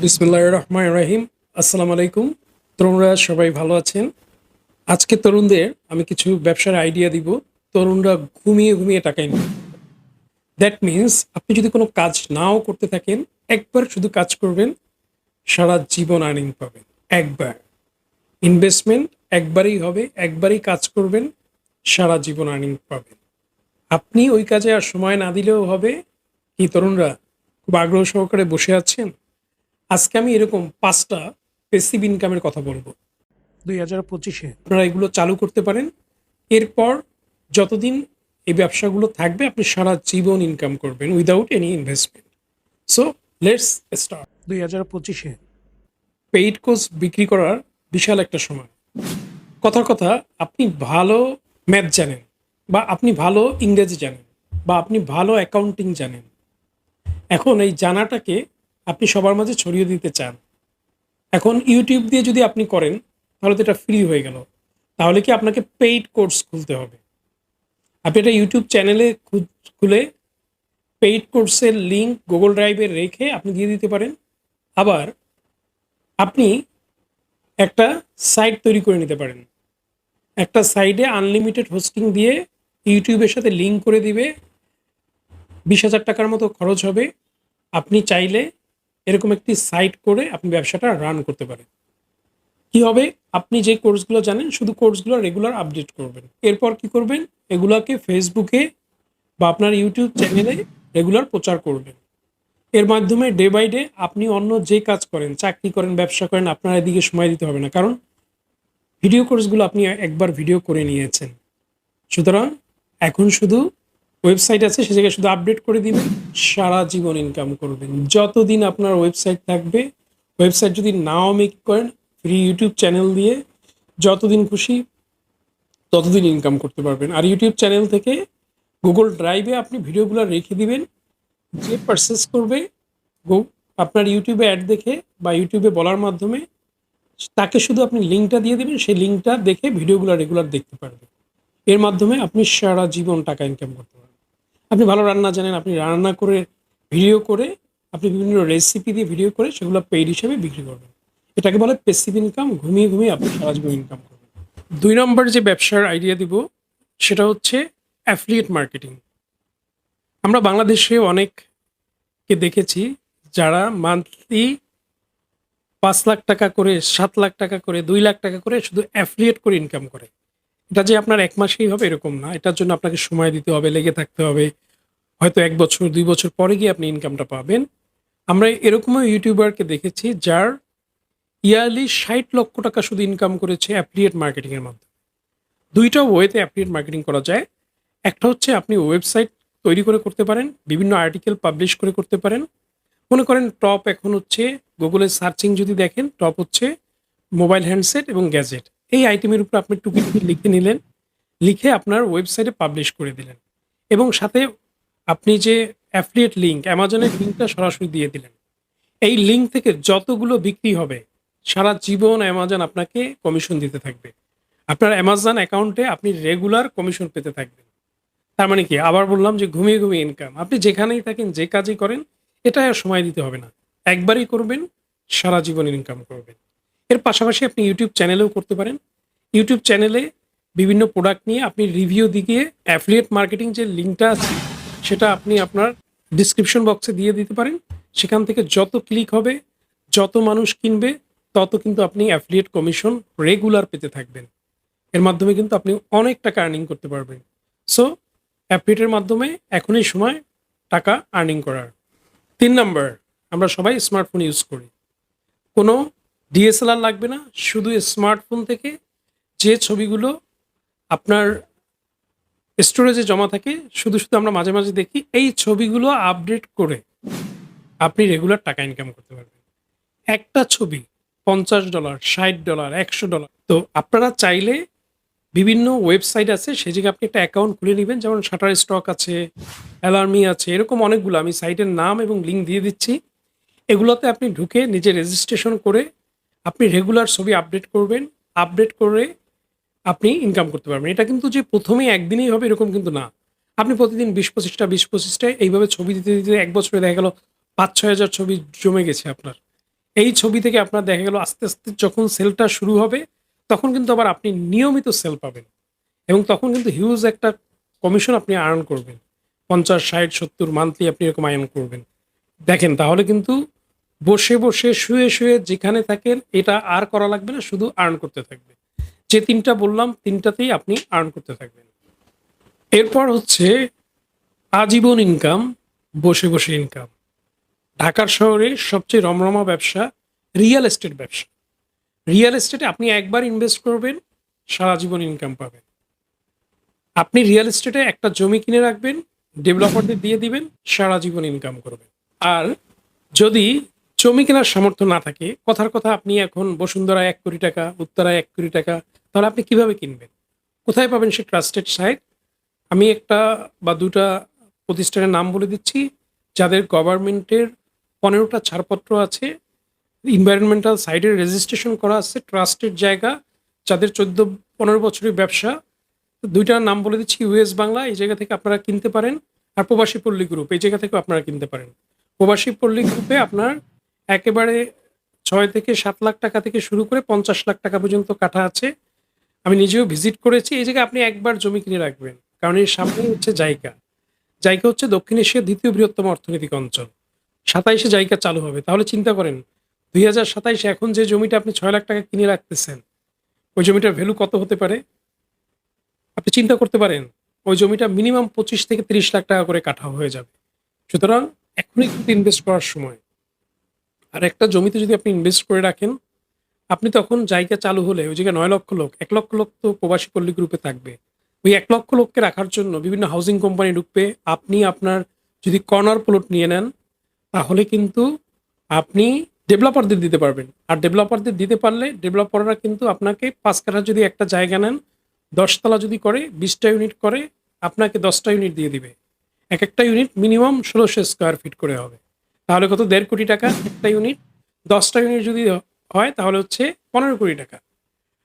বিসমুল্লাহ রহমান রাহিম। আসসালামু আলাইকুম। তরুণরা সবাই ভালো আছেন? আজকে তরুণদের আমি কিছু ব্যবসার আইডিয়া দিব। তরুণরা ঘুমিয়ে ঘুমিয়ে টাকা ইনকাম দ্যাট মিন্স আপনি যদি কোনো কাজ নাও করতে থাকেন, একবার শুধু কাজ করবেন, সারা জীবন আর্নিং পাবেন। একবার। ইনভেস্টমেন্ট একবারই হবে, একবারই কাজ করবেন, সারা জীবন আর্নিং পাবেন। আপনি ওই কাজে আর সময় না দিলেও হবে। কি তরুণরা খুব আগ্রহ সহকারে বসে আছেন? আজকে আমি এরকম পাঁচটা পেসিভ ইনকামের কথা বলব। দুই হাজার পঁচিশে। আপনারা এগুলো চালু করতে পারেন। এরপর যতদিন এই ব্যবসাগুলো থাকবে আপনি সারা জীবন ইনকাম করবেন without any investment so let's start দুই হাজার পঁচিশে। পেইড কোর্স বিক্রি করার বিশাল একটা সময়। কথার কথা আপনি ভালো ম্যাথ জানেন বা আপনি ভালো ইংরেজি জানেন বা আপনি ভালো অ্যাকাউন্টিং জানেন। এখন এই জানাটাকে আপনি সবার মাঝে ছড়িয়ে দিতে চান। এখন ইউটিউব দিয়ে যদি আপনি করেন, তাহলে তো এটা ফ্রি হয়ে গেল। তাহলে কি আপনাকে পেইড কোর্স খুলতে হবে? আপনি এটা ইউটিউব চ্যানেলে খুলে পেইড কোর্সের লিঙ্ক গুগল ড্রাইভে রেখে আপনি দিয়ে দিতে পারেন। আবার আপনি একটা সাইট তৈরি করে নিতে পারেন। একটা সাইডে আনলিমিটেড হোস্টিং দিয়ে ইউটিউবের সাথে লিঙ্ক করে দিবে। বিশ হাজার টাকার মতো খরচ হবে। আপনি চাইলে এরকম একটি সাইট করে আপনি ব্যবসাটা রান করতে পারেন। কি হবে? আপনি যে কোর্সগুলো জানেন, শুধু কোর্সগুলো রেগুলার আপডেট করবেন। এরপর কি করবেন? এগুলাকে ফেসবুকে বা আপনার ইউটিউব চ্যানেলে রেগুলার প্রচার করবেন। এর মাধ্যমে ডে বাই ডে আপনি অন্য যে কাজ করেন, চাকরি করেন, ব্যবসা করেন, আপনার এদিকে সময় দিতে হবে না। কারণ ভিডিও কোর্সগুলো আপনি একবার ভিডিও করে নিয়েছেন। সুতরাং এখন শুধু ওয়েবসাইট আছে, সে জায়গায় শুধু আপডেট করে দিবেন সারা জীবন ইনকাম করবেন যতদিন আপনার ওয়েবসাইট থাকবে ওয়েবসাইট যদি নাও মেক করেন ফ্রি ইউটিউব চ্যানেল দিয়ে যতদিন খুশি ততদিন ইনকাম করতে পারবেন। আর ইউটিউব চ্যানেল থেকে গুগল ড্রাইভে আপনি ভিডিওগুলো রেখে দিবেন, যে পারচেস করবে আপনার ইউটিউবে অ্যাড দেখে বা ইউটিউবে বলার মাধ্যমে তাকে শুধু আপনি লিঙ্কটা দিয়ে দেবেন, সেই লিঙ্কটা দেখে ভিডিওগুলো রেগুলার দেখতে পারবে এর মাধ্যমে আপনি সারা জীবন টাকা ইনকাম করতে পারবেন। আপনি ভালো রান্না জানেন, আপনি রান্না করে ভিডিও করে, আপনি বিভিন্ন রেসিপি দিয়ে ভিডিও করে সেগুলো পেইড হিসেবে বিক্রি করবেন। এটাকে বলে পেসিভ ইনকাম ঘুমিয়ে ঘুমিয়ে আপনি সারা জীবন ইনকাম করবেন। দুই নম্বর যে ব্যবসার আইডিয়া দিব, সেটা হচ্ছে অ্যাফিলিয়েট মার্কেটিং আমরা বাংলাদেশে অনেককে দেখেছি যারা মান্থলি পাঁচ লাখ টাকা করে, সাত লাখ টাকা করে, দুই লাখ টাকা করে শুধু অ্যাফিলিয়েট করে ইনকাম করে। এটা যে আপনার এক মাসেই হবে এরকম না। এটার জন্য আপনাকে সময় দিতে হবে, লেগে থাকতে হবে। হয়তো এক বছর, দুই বছর পরে গিয়ে আপনি ইনকামটা পাবেন। আমরা এরকমও ইউটিউবারকে দেখেছি যার ইয়ারলি ষাট লক্ষ টাকা শুধু ইনকাম করেছে অ্যাফিলিয়েট মার্কেটিংয়ের মাধ্যমে। দুইটা ওয়েতে অ্যাফিলিয়েট মার্কেটিং করা যায়। একটা হচ্ছে আপনি ওয়েবসাইট তৈরি করে করতে পারেন, বিভিন্ন আর্টিকেল পাবলিশ করে করতে পারেন। মনে করেন টপ এখন হচ্ছে গুগলের সার্চিং যদি দেখেন টপ হচ্ছে মোবাইল হ্যান্ডসেট এবং গ্যাজেট এই আইটেমের উপর আপনি টুকি টুকি লিখে নিলেন, লিখে আপনার ওয়েবসাইটে পাবলিশ করে দিলেন। এবং সাথে আপনি যে অ্যাফিলিয়েট লিঙ্ক অ্যামাজনের লিঙ্কটা সরাসরি দিয়ে দিলেন। এই লিঙ্ক থেকে যতগুলো বিক্রি হবে, সারা জীবন অ্যামাজন আপনাকে কমিশন দিতে থাকবে। আপনার অ্যামাজন অ্যাকাউন্টে আপনি রেগুলার কমিশন পেতে থাকবেন। তার মানে কি? আবার বললাম যে ঘুমিয়ে ঘুমিয়ে ইনকাম আপনি যেখানেই থাকেন, যে কাজই করেন এটা আর সময় দিতে হবে না। একবারই করবেন, সারা জীবন ইনকাম করবেন। এর পাশাপাশি আপনি ইউটিউব চ্যানেলেও করতে পারেন। ইউটিউব চ্যানেলে বিভিন্ন প্রোডাক্ট নিয়ে আপনি রিভিউ দিকে অ্যাফিলিয়েট মার্কেটিং যে লিঙ্কটা আছে, সেটা আপনি আপনার ডিসক্রিপশন বক্সে দিয়ে দিতে পারেন। সেখান থেকে যত ক্লিক হবে, যত মানুষ কিনবে, তত কিন্তু আপনি অ্যাফিলিয়েট কমিশন রেগুলার পেতে থাকবেন। এর মাধ্যমে কিন্তু আপনি অনেক টাকা আর্নিং করতে পারবেন। সো অ্যাফিলিয়েটের মাধ্যমে এখনই সময় টাকা আর্নিং করার। তিন নাম্বার আমরা সবাই স্মার্টফোন ইউজ করি। কোনো ডিএসএলআর লাগবে না, শুধু স্মার্টফোন থেকে যে ছবিগুলো আপনার স্টোরেজে জমা থাকে, শুধু শুধু আমরা মাঝে মাঝে দেখি, এই ছবিগুলো আপডেট করে আপনি রেগুলার টাকা ইনকাম করতে পারবেন। একটা ছবি পঞ্চাশ ডলার ষাট ডলার একশো ডলার তো আপনারা চাইলে বিভিন্ন ওয়েবসাইট আছে সে জায়গায় আপনি একটা অ্যাকাউন্ট খুলে নেবেন, যেমন শাটার স্টক আছে অ্যালার্মি আছে, এরকম অনেকগুলো, আমি সাইটের নাম এবং লিঙ্ক দিয়ে দিচ্ছি। এগুলোতে আপনি ঢুকে নিজে রেজিস্ট্রেশন করে আপনি রেগুলার ছবি আপডেট করবেন আপডেট করে আপনি ইনকাম করতে পারবেন। এটা কিন্তু যে প্রথমেই একদিনেই হবে এরকম কিন্তু না। আপনি প্রতিদিন বিশ পঁচিশটা বিশ পঁচিশটা এইভাবে ছবি দিতে দিতে এক বছরে দেখা গেল পাঁচ, ছয় হাজার ছবি জমে গেছে আপনার। এই ছবি থেকে আপনার দেখা গেল আস্তে আস্তে যখন সেলটা শুরু হবে, তখন কিন্তু আবার আপনি নিয়মিত সেল পাবেন। এবং তখন কিন্তু হিউজ একটা কমিশন আপনি আর্ন করবেন। পঞ্চাশ, ষাট, সত্তর মান্থলি আপনি এরকম আয়ন করবেন। দেখেন, তাহলে কিন্তু বসে বসে, শুয়ে শুয়ে যেখানে থাকেন, এটা আর করা লাগবে না, শুধু আর্ন করতে থাকবে। যে তিনটা বললাম, তিনটাতেই আপনি আর্ন করতে থাকবেন। এরপর হচ্ছে আজীবন ইনকাম বসে বসে ইনকাম ঢাকার শহরে সবচেয়ে রমরমা ব্যবসা রিয়েল এস্টেট ব্যবসা। রিয়েল এস্টেটে আপনি একবার ইনভেস্ট করবেন, সারা জীবন ইনকাম পাবেন। আপনি রিয়েল এস্টেটে একটা জমি কিনে রাখবেন ডেভেলপারদের দিয়ে দিবেন, সারা জীবন ইনকাম করবেন। আর যদি জমি কেনার সামর্থ্য না থাকে, কথার কথা আপনি এখন বসুন্ধরা এক কোটি টাকা উত্তরায় এক কোটি টাকা, তাহলে আপনি কীভাবে কিনবেন? কোথায় পাবেন সে ট্রাস্টেড সাইট? আমি একটা বা দুটা প্রতিষ্ঠানের নাম বলে দিচ্ছি, যাদের গভর্নমেন্টের পনেরোটা ছাড়পত্র আছে এনভায়রনমেন্টাল সাইডের রেজিস্ট্রেশন করা আছে, ট্রাস্টেড জায়গা, যাদের চোদ্দ, পনেরো বছরের ব্যবসা। দুইটার নাম বলে দিচ্ছি ইউএস বাংলা, এই জায়গা থেকে আপনারা কিনতে পারেন, আর প্রবাসী পল্লী গ্রুপ এই জায়গা থেকেও আপনারা কিনতে পারেন। প্রবাসী পল্লী গ্রুপে আপনার একেবারে ছয় থেকে সাত লাখ টাকা থেকে শুরু করে পঞ্চাশ লাখ টাকা পর্যন্ত কাঠা আছে। আমি নিজেও ভিজিট করেছি। এই জায়গায় আপনি একবার জমি কিনে রাখবেন। কারণ এর সামনে হচ্ছে জায়গা। জায়গা হচ্ছে দক্ষিণ এশিয়ার দ্বিতীয় বৃহত্তম অর্থনৈতিক অঞ্চল। সাতাইশে জায়গা চালু হবে। তাহলে চিন্তা করেন, দুই হাজার সাতাইশে এখন যে জমিটা আপনি ছয় লাখ টাকা কিনে রাখতেছেন, ওই জমিটার ভ্যালু কত হতে পারে? আপনি চিন্তা করতে পারেন, ওই জমিটা মিনিমাম পঁচিশ থেকে তিরিশ লাখ টাকা করে কাঠা হয়ে যাবে। সুতরাং এখনই কিন্তু ইনভেস্ট করার সময়। আর একটা জমিতে যদি আপনি ইনভেস্ট করে রাখেন, আপনি তখন জায়গা চালু হলে ওই জায়গায় নয় লক্ষ লোক, এক লক্ষ লোক তো প্রবাসী পল্লী গ্রুপে থাকবে। ওই এক লক্ষ লোককে রাখার জন্য বিভিন্ন হাউজিং কোম্পানি ঢুকবে। আপনি আপনার যদি কর্নার প্লট নিয়ে নেন, তাহলে কিন্তু আপনি ডেভেলপারদের দিতে পারবেন। আর ডেভেলপারদের দিতে পারলে ডেভেলপাররা কিন্তু আপনাকে পাঁচ কাঠা যদি একটা জায়গা নেন, দশতলা যদি করে, বিশটা ইউনিট করে, আপনাকে দশটা ইউনিট দিয়ে দিবে। এক একটা ইউনিট মিনিমাম ষোলোশো স্কোয়ার ফিট করে হবে। তাহলে কত? দেড় কোটি টাকা একটা ইউনিট দশটা ইউনিট যদি হয়, তাহলে হচ্ছে পনেরো কোটি টাকা।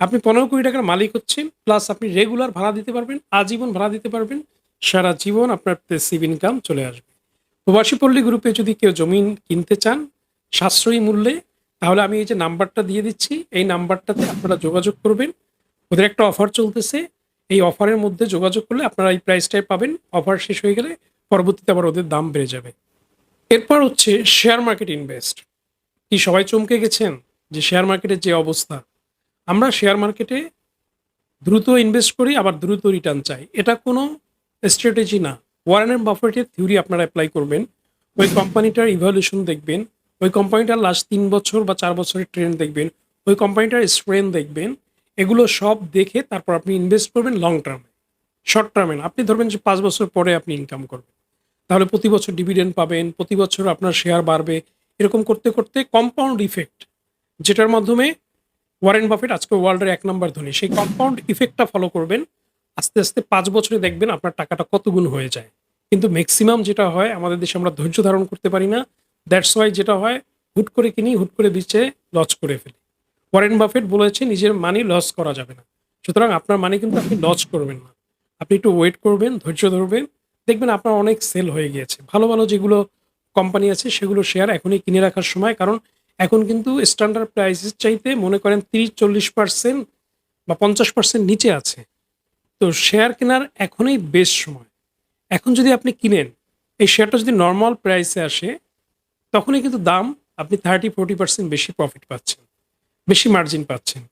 আপনি পনেরো কোটি টাকার মালিক হচ্ছেন প্লাস আপনি রেগুলার ভাড়া দিতে পারবেন, আজীবন ভাড়া দিতে পারবেন, সারা জীবন আপনার পেসিভ ইনকাম চলে আসবে। প্রবাসী পল্লী গ্রুপে যদি কেউ জমিন কিনতে চান, সাশ্রয়ী মূল্যে, তাহলে আমি এই যে নাম্বারটা দিয়ে দিচ্ছি, এই নাম্বারটাতে আপনারা যোগাযোগ করবেন। ওদের একটা অফার চলতেছে, এই অফারের মধ্যে যোগাযোগ করলে আপনারা এই প্রাইসটাই পাবেন। অফার শেষ হয়ে গেলে পরবর্তীতে আবার ওদের দাম বেড়ে যাবে। এরপর হচ্ছে শেয়ার মার্কেট ইনভেস্ট কি সবাই চমকে গেছেন যে শেয়ার মার্কেটের যে অবস্থা? আমরা শেয়ার মার্কেটে দ্রুত ইনভেস্ট করি, আবার দ্রুত রিটার্ন চাই। এটা কোনো স্ট্র্যাটেজি না। ওয়ারেন বাফেটের থিওরি আপনারা অ্যাপ্লাই করবেন। ওই কোম্পানিটার ইভ্যালুয়েশন দেখবেন। ওই কোম্পানিটার লাস্ট তিন বছর বা চার বছরের ট্রেন্ড দেখবেন। ওই কোম্পানিটার স্ট্রেন দেখবেন। এগুলো সব দেখে তারপর আপনি ইনভেস্ট করবেন লং টার্মে শর্ট টার্মে আপনি ধরবেন যে পাঁচ বছর পরে আপনি ইনকাম করবেন। তাহলে প্রতি বছর ডিভিডেন্ড পাবেন, প্রতি বছর আপনার শেয়ার বাড়বে। এরকম করতে করতে কম্পাউন্ড ইফেক্ট যেটার মাধ্যমে ওয়ারেন বাফেট আজকে ওয়ার্ল্ডের এক নম্বর ধনী, সেই কম্পাউন্ড ইফেক্টটা ফলো করবেন। আস্তে আস্তে পাঁচ বছরে দেখবেন আপনার টাকাটা কত গুণ হয়ে যায়। কিন্তু ম্যাক্সিমাম যেটা হয়, আমাদের দেশে আমরা ধৈর্য ধারণ করতে পারি না। দ্যাটস ওয়াই যেটা হয়, হুট করে কিনি, হুট করে বিচে লস করে ফেলি। ওয়ারেন বাফেট বলেছে, নিজের মানি লস করা যাবে না। সুতরাং আপনার মানি কিন্তু আপনি লস করবেন না। আপনি একটু ওয়েট করবেন, ধৈর্য ধরবেন। দেখবেন আপনার অনেক সেল হয়ে গিয়েছে। ভালো ভালো যেগুলো কোম্পানি আছে সেগুলো শেয়ার এখনই কিনে রাখার সময়, কারণ এখন কিন্তু স্ট্যান্ডার্ড প্রাইসের চাইতে মনে করেন তিরিশ, চল্লিশ পার্সেন্ট বা পঞ্চাশ পার্সেন্ট নিচে আছে। তো শেয়ার কেনার এখনই বেস্ট সময়। এখন যদি আপনি কিনেন, এই শেয়ারটা যদি নর্মাল প্রাইসে আসে, তখনই কিন্তু দাম আপনি থার্টি ফোর্টি পার্সেন্ট বেশি প্রফিট পাচ্ছেন, বেশি মার্জিন পাচ্ছেন।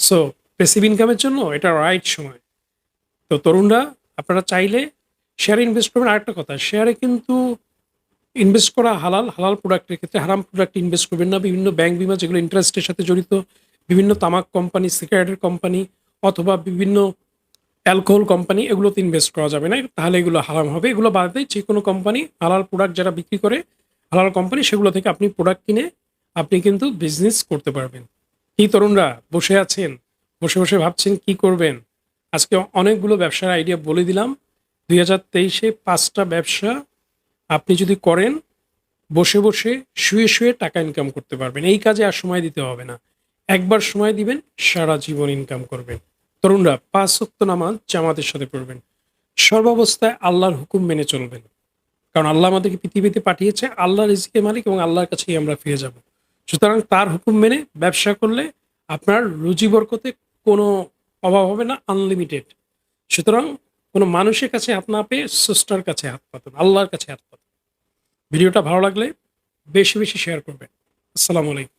সো পেসিভ ইনকামের জন্য এটা রাইট সময়। তো তরুণরা, আপনারা চাইলে শেয়ারে ইনভেস্ট করবেন। আরেকটা কথা শেয়ারে কিন্তু ইনভেস্ট করা হালাল হালাল প্রোডাক্টের ক্ষেত্রে হারাম প্রোডাক্ট ইনভেস্ট করবেন না। বিভিন্ন ব্যাংক বিমা যেগুলো ইন্টারেস্টের সাথে জড়িত, বিভিন্ন তামাক কোম্পানি সিগারেটের কোম্পানি অথবা বিভিন্ন অ্যালকোহল কোম্পানি এগুলোতে ইনভেস্ট করা যাবে না। তাহলে এগুলো হারাম হবে। এগুলো বাদে যে কোনো কোম্পানি হালাল প্রোডাক্ট যারা বিক্রি করে, হালাল কোম্পানি সেগুলো থেকে আপনি প্রোডাক্ট কিনে আপনি কিন্তু বিজনেস করতে পারবেন। কি তরুণরা বসে আছেন? বসে বসে ভাবছেন কি করবেন? আজকে অনেকগুলো ব্যবসার আইডিয়া বলে দিলাম। দুই হাজার তেইশে পাঁচটা ব্যবসা আপনি যদি করেন, বসে বসে শুয়ে শুয়ে টাকা ইনকাম করতে পারবেন। এই কাজে আর সময় দিতে হবে না। একবার সময় দিবেন, সারা জীবন ইনকাম করবেন। তরুণরা পাঁচ সত্য নামাজ জামাতের সাথে পড়বেন। সর্বাবস্থায় আল্লাহর হুকুম মেনে চলবেন। কারণ আল্লাহ আমাদেরকে পৃথিবীতে পাঠিয়েছে, আল্লাহ রিজিকের মালিক এবং আল্লাহর কাছেই আমরা ফিরে যাব। সুতরাং তার হুকুম মেনে ব্যবসা করলে আপনার রুজি বরকতে কোনো অভাব হবে না আনলিমিটেড সুতরাং কোনো মানুষের কাছে হাত না পেয়ে সিস্টার কাছে হাত পাতেন আল্লাহর কাছে হাত পাতেন ভিডিওটা ভালো লাগলে বেশি বেশি শেয়ার করবেন। আসসালামু আলাইকুম।